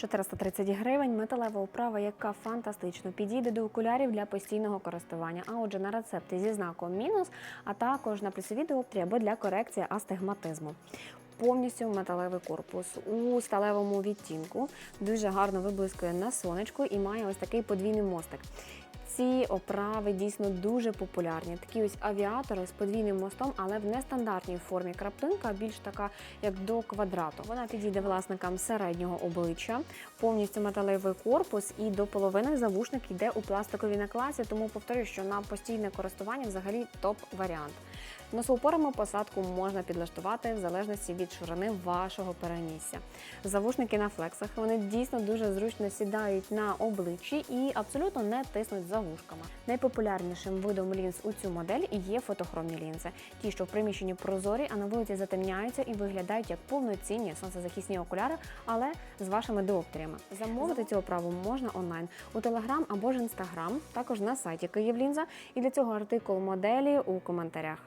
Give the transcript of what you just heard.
430 гривень металева оправа, яка фантастично підійде до окулярів для постійного користування. А отже, на рецепти зі знаком мінус, а також на плюсові діоптрі або для корекції астигматизму. Повністю металевий корпус у сталевому відтінку дуже гарно виблискує на сонечку і має ось такий подвійний мостик. Ці оправи дійсно дуже популярні. Такі ось авіатори з подвійним мостом, але в нестандартній формі краплинка, більш така, як до квадрату. Вона підійде власникам середнього обличчя, повністю металевий корпус і до половини завушник йде у пластиковій накласі. Тому повторюю, що на постійне користування взагалі топ варіант. Носоупорами посадку можна підлаштувати в залежності від ширини вашого перенісся. Завушники на флексах вони дійсно дуже зручно сідають на обличчі і абсолютно не тиснуть за вушками. Найпопулярнішим видом лінз у цю модель є фотохромні лінзи. Ті, що в приміщенні прозорі, а на вулиці затемняються і виглядають як повноцінні сонцезахисні окуляри, але з вашими диоптріями. Замовити цю оправу можна онлайн у Телеграм або ж Інстаграм, також на сайті Київлінза. І для цього артикул моделі у коментарях.